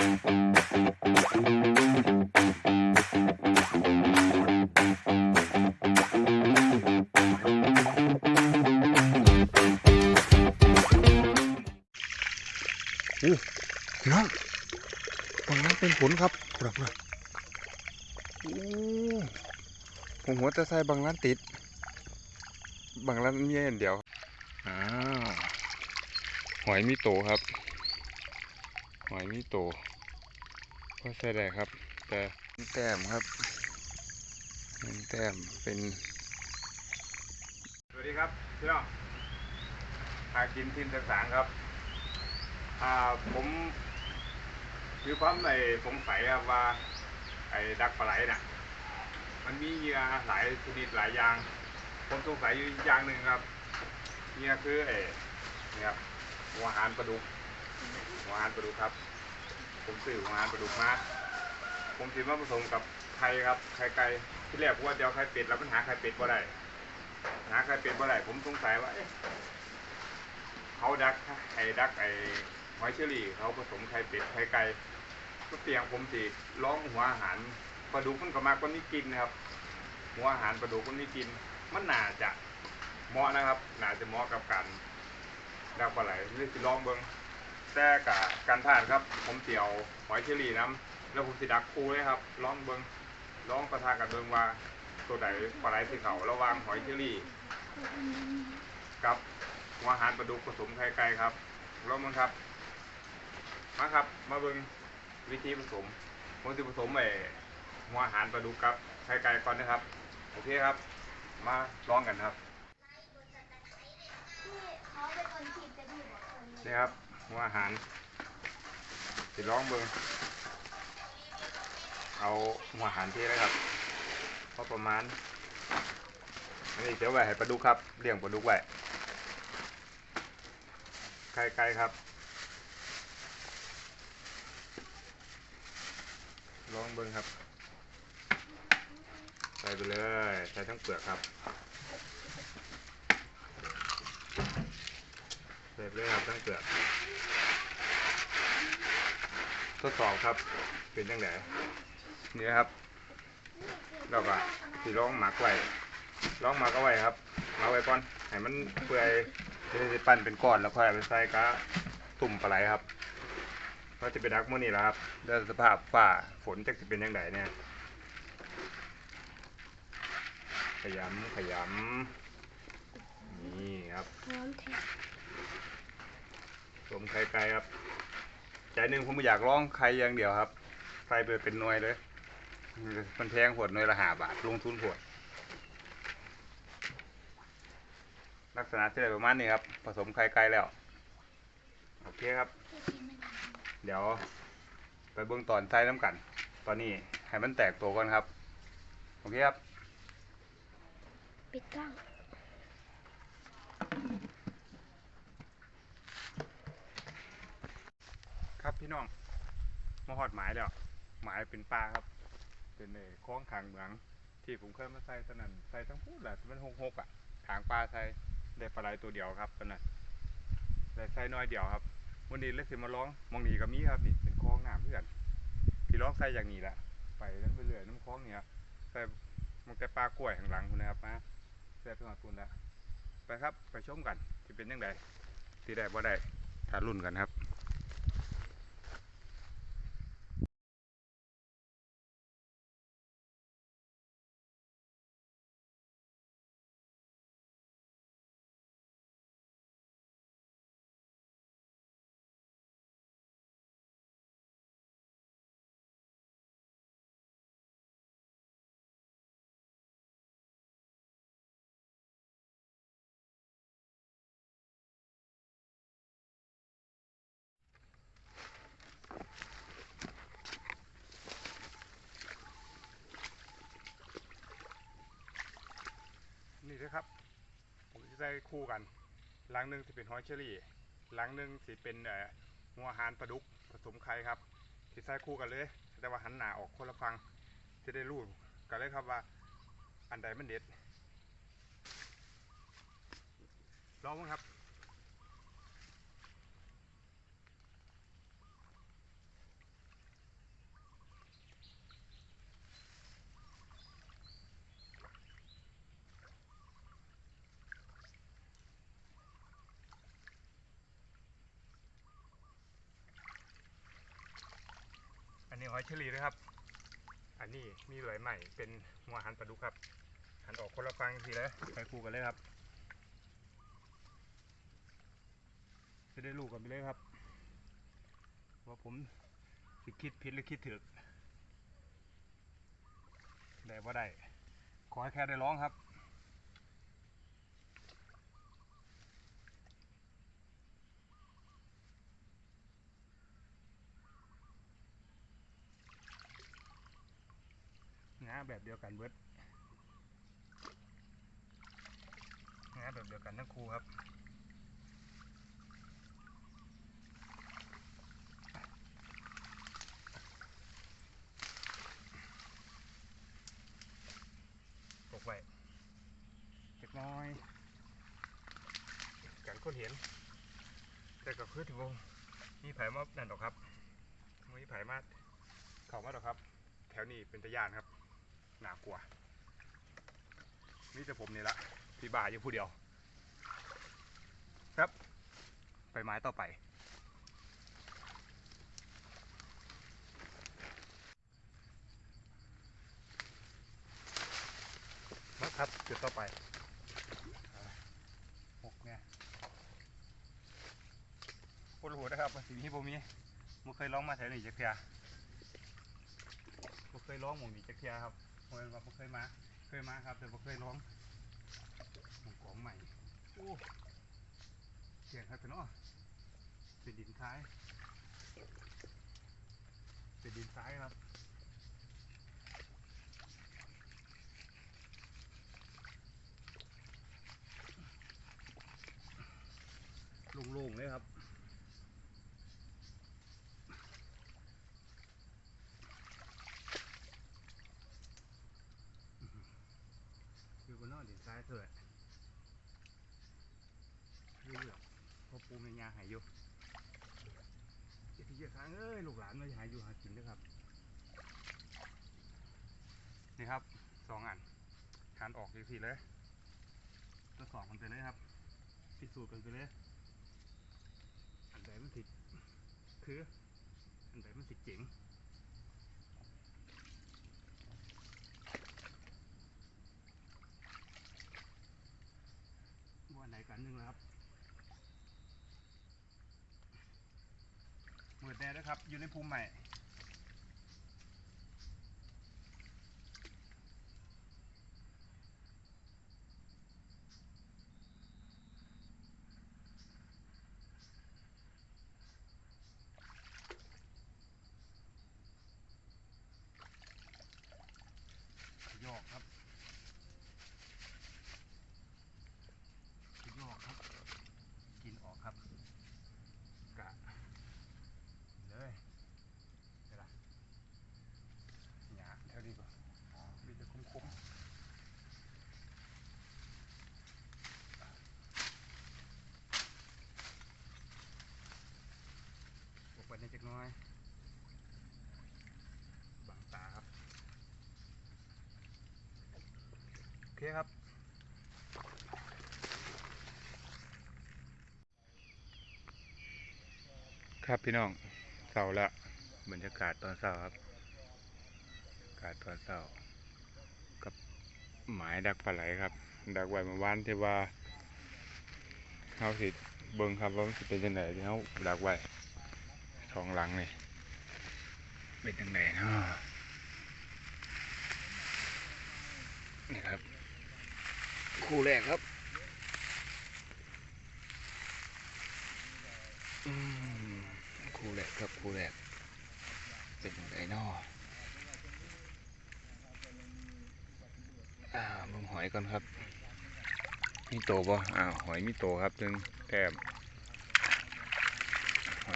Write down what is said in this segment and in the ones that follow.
อู้พี่น้องบางนั้นเป็นผลครับกลับเลยโอ้ผมหัวจะใส่บางร้านติด บางร้านมีอันเดียว อ้าว หอยมีโตครับ หอยมีโต ก็ใส่ได้ครับ แต่แต้มครับเป็นแต้มเป็น สวัสดีครับพี่น้องหากินทินต่างๆครับอ่าผมมีความในสงสัยครับว่า ไอ้ดักปลาไหลน่ะ มันมีเหยื่อหลายชนิดหลายอย่าง ผมสงสัยอยู่อย่างหนึ่งครับเหยื่อคือไอ้นี่ครับหัวหารปลาดุกหัวหารปลาดุกครับ ผมซื้อหัวหารปลาดุกมาผมซื้อมาผสมกับไข่ครับไข่ไก่ที่แรกผมว่าจะเอาไข่เป็ดแล้วมันหาไข่เป็ดบ่ได้หาไข่เป็ดบ่ได้ผมสงสัยว่าเขาดักไอ้ดักไอ้หอยเชอรี่เขาผสมไข่เป็ดไข่ไก่ก็เตียงผมสิร้องหัวอาหารปลาดุกมันก็มากกว่านี้กินนะครับ หัวอาหารปลาดุกมันนี่กิน มันน่าจะเหมาะนะครับน่าจะเหมาะกับการดักปลาไหลหรือสิลองเบิ่ง แต่กับการผ่านครับ ผมเตียวหอยเชอรี่น้ำแล้วผมสิดักคูเลยครับลองเบิ่งลองประทากันเบิ่งว่าตัวไหนปลาไหลสีเขาระหวางหอยเชอรี่ กับหัวอาหารปลาดุกผสมไข่ไก่ครับลองมั้งครับ มาครับ มาเบิ่งวิธีผสมผมจะผสมไอ้หัวอาหารปลาดุกกับไข่ไก่ก่อนนะครับ โอเคครับ มาลองกันครับนี่ครับ หัวอาหารสิลองเบิงเอาหัวอาหารที่เลยครับพอประมาณอันนี้เดี๋ยวไว้ให้ปลาดุกครับเลี้ยงปลาดุกไว้ไข่ไก่ครับลองเบิ้งครับ ใส่ไปเลย ใส่ทั้งเปลือกครับ ใส่ไปเลยครับทั้งเปลือกทดสอบครับ เป็นยังไงนี่ครับเราก็สีร้องหมักไว้ลองหมาก็ไว้ครับหมาไว้ก่อนให้มันเปื่อยจะได้ปั้นเป็นก้อนแล้วค่อยเอาไปใส่กะตุ่มปลาไหลครับก็จะไปดักมื่อนี้แหละครับเดินสภาพฝ้าฝนจะเป็นยังไงเนี่ยขยำขยำนี่ครับ สมไข่ไก่ครับใจหนึ่งผมอยากลองไข่อย่างเดียวครับไข่ไปเป็นหน่วยเลย มันแพงหวดหน่วยละห้าบาทลงทุนหวดลักษณะที่ได้ประมาณนี้ครับ ผสมไข่ไก่แล้ว โอเคครับ เดี๋ยว ไปเบื้องตอนใส่น้ำกัน ตอนนี้ให้มันแตกตัวก่อนครับ โอเคครับ ปิดกล้อง ครับพี่น้องมาหอดหมายแล้ว หมายเป็นปลาครับ เป็นไอ้คล้องขางเหมืองที่ผมเคยมาใส่ตอนนั้นใส่ทั้งพูดแหละมันหกหกๆอะถางปลาใส่ได้ปลาไหลตัวเดียวครับตอนนั้นได้ใส่น้อยเดียวครับวันนี้เลยสิมาร้องมองนีกับมีครับนี่เป็นคล้องน้ำเพื่อนที่ร้องใส่อย่างนี้แหละไปนั่นไปเรื่อยน้ำคล้องเนี่ยใส่มันแต่ปลากล้วยข้างหลังคุณนะครับมาใส่ตัวหาตุนแล้วไปครับไปชมกันที่เป็นยังไงที่ได้บ่ได้ถ้ารุ่นกันครับ นี่นะครับ ผมจะได้คู่กัน หลังหนึ่งสิเป็นหอยเชอรี่ หลังหนึ่งสิเป็นเอ่อหัวหารปลาดุกผสมไข่ครับสิใส่คู่กันเลย แต่ว่าหันหน้าออกคนละฟังจะได้รู้กันเลยครับว่าอันใดมันเด็ดลองมั้งครับ นี้หอยเชอรี่นะครับ อันนี้มีหลายใหม่เป็นหัวหันปลาดุกครับ หันออกคนละฟังสิเลยไปคู่กันเลยครับ จะได้ลูกกันไปเลยครับ ว่าผมสิคิดผิดหรือคิดถึกได้ว่าได้ ขอให้แค่ได้ร้องครับ แบบเดียวกันเบิดงาแบบเดียวกันทั้งคู่ครับตกไว้เล็กน้อยกันคนเห็น แต่ก็คือถือว่ามีไผ่มานั่นหรอกครับมีไผ่มาเข้ามาหรอกครับ แถวนี้เป็นตะยานครับ น่ากลัวนี่แต่ผมนี่ละพี่บ่าอยู่ผู้เดียว ครับ ไปไม้ต่อไป นะครับจุดต่อไปหกเนี่ยปวดหัวนะครับสิ่งที่ผมมีมันเคยร้องมาแถวนี้จักเทียผมเคยร้องหมองนี้จักเทียครับ คยว่าผมเคยมา เคยมาครับ แต่ผมเคยร้องหมองของใหม่โอ้เสียงครับเนาะเป็นดินท้าย เป็นดินซ้ายครับ โล่งๆเลยครับ คือบนนอกดินซ้ายเถิดเรื่อยๆพอ ปูเมียาหายอยู่เจ็ดที่เจ็ดครั้งเอ้ยลูกหลานมาหายอยู่หากินด้วยครับ นี่ครับสองอันคานออกอีกทีเลยตัวสองมันไปเลยครับพิสูจน์กันไปเลย อันใดมันสิคือ อันใดมันสิเจ๋งว่าไหนกันหนึ่งแล้วครับเปิด แน่ด้วยครับ อยู่ในภูมิใหม่ ยอกครับยอกครับ กินออกครับ กะเลยเดี๋ยวล่ะหยาเท่านี้ก่อนมีแต่คม ๆบวกไปนิดจักหน้อยบังตาครับ โอเคครับครับพี่น้องเสาร์ละบรรยากาศตอนเสาร์ครับอากาศตอนเสาร์กับหมายดักปลาไหลครับ ดักไว้เมื่อวานที่ว่าเขาสิเบิ่งครับว่ามันสิเป็นยังไงที่เขาดักไว้ สองหลังนี่เป็นยังไงเนาะนี่ครับ คู่แรกครับอืมคู่แรกครับคู่แรกเป็นยังไงเนาะอ่ามึงหอยก่อนครับ มีโตบ่อ้าวหอยมีโตครับหนึ่งแต้ม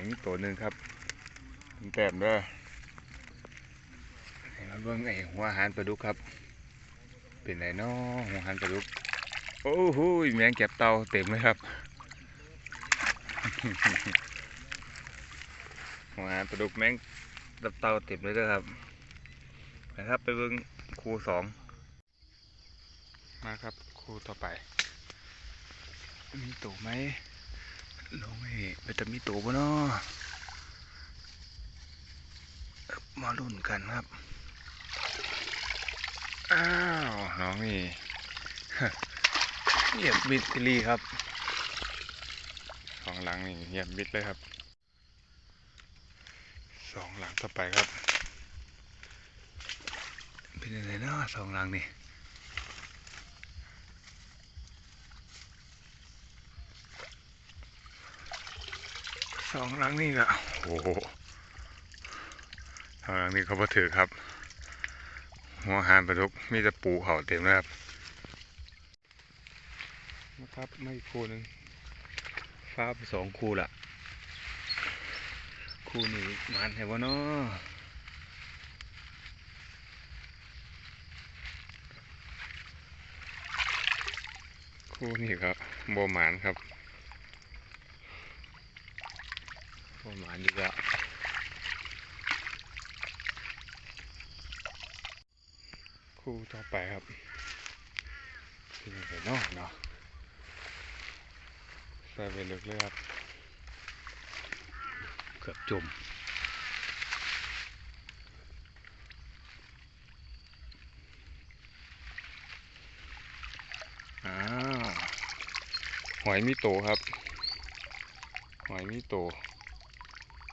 หอยมีโตหนึ่งครับแต้มเด้อให้มาเบิ่งไอ้หัวอาหารปลาดุกครับ เป็นไงเนาะหัวอาหารปลาดุก โอ้โหแมงแก็บเตาเต็มเลยครับ หัวหารปลาดุกแมงดับเตาเต็มเลยด้อครับนะครับไปเบิ่งครูสองมาครับครูต่อไป มีตัวไหม ลงให้ไปแต่มีตัวบ่เนาะมาลุ้นกันครับ อ้าว น้องนี่เงียบบิดไปลีครับสองหลังนี่เงียบบิดเลยครับ สองหลังต่อไปครับ เป็นยังไงเนาะสองหลังนี่ สองหลังนี่ก็โอ้โหสองหลังนี่เขาพอถือครับ หัวหานปลาดุกมีแต่ปูเขาเต็มเลยครับนะครับไม่คู่หนึ่งฟ้าไปสองคู่ละคู่นี้มันเหรอวะเนาะคู่นี้ครับโบหมานครับโบหมาน ดีกว่าคู่ต่อไปครับเป็นยังไงเนาะเนาะใส่ไปลึกเลยครับเกือบจมอ้าวหอยมีโตครับ หอยมีโต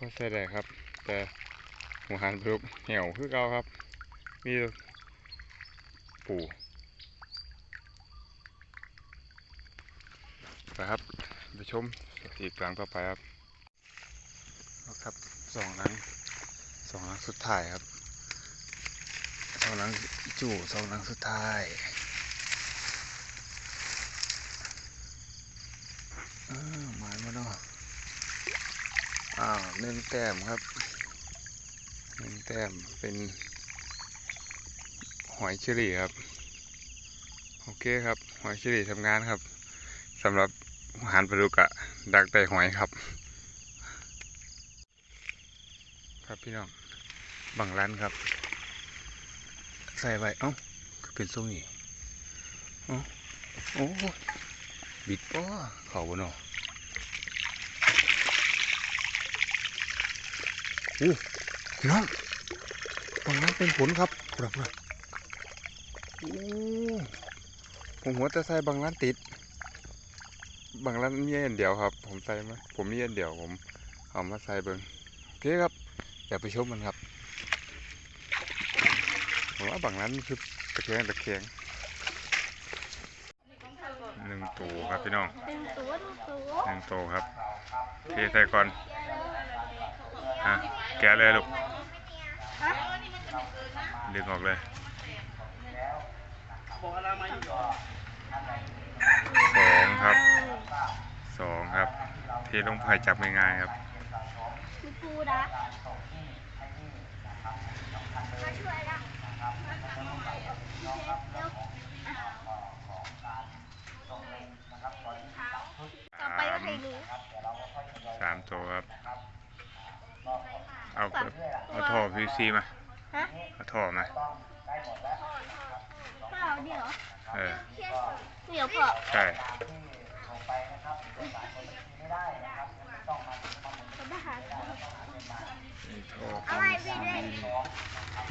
ก็ใส่ได้ครับ แต่หัวหันปลุกเหี่ยวคือเก่าครับ มีแต่ปูไปครับไปชมอีกหลังต่อไปครับครับสองหลังสองหลังสุดท้ายครับสองหลังจู่สองหลังสุดท้ายอ้าวหมายมาเนาะ อ้าวหนึ่งแต้มครับหนึ่งแต้มเป็น หอยเชอรี่ครับ โอเคครับ หอยเชอรี่ทำงานครับสำหรับอาหารปลาดุกอะดักไต่หอยครับ ครับพี่น้องบังร้านครับ ใส่ไว้เอ้าก็เป็นทรงนี้เอ้าโอ้บิดป้อเขาบนอ อู้พี่น้องบังร้านเป็นผลครับครับครับโอ้ผมหัวจะใส่บางร้านติด บางร้านมีอันเดียวครับ ผมใส่มาผมมีอันเดียวผมเอามาใส่เบิ้งโอเคครับอย่าไปชมมันครับผมว่าบางร้านคือตะแคงตะแคงหนึ่งตัวครับพี่น้องเป็นตัวทุกตัวหนึ่งตัวครับเทใส่ก่อน ฮะแกะเลยลูกฮะดึงออกเลยสองครับสองครับเทลงไปจับง่ายๆครับปูนะมาช่วยละต่อไปก็ให้หนู สามตัวครับ เอาเอา ท่อ PVC มาฮะเอาท่อมา เปล่าเดี๋ยวเออ เดี๋ยวพอใช่ จะไปหาท่อ PVC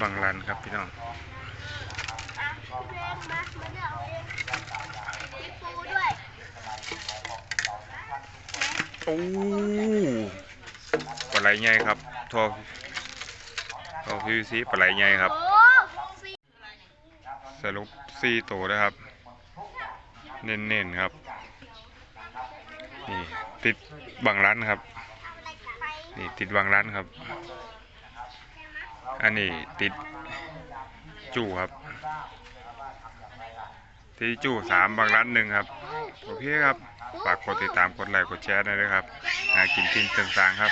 บางรันครับพี่น้อง อะพี่เรนมามาเดี๋ยวเอาเองมีปูด้วยโอ้ปลาไหลใหญ่ครับท่อ ท่อ PVC ปลาไหลใหญ่ครับ สรุปสี่ตัวนะครับ เน้นๆครับ นี่ติดบางร้านครับ นี่ติดบางร้านครับ อันนี้ติดจู่ครับที่จู่สามบางร้านหนึ่งครับ โอเคครับ ฝากกดติดตามกดไลค์กดแชร์ด้วยนะครับหากินกินต่างๆครับ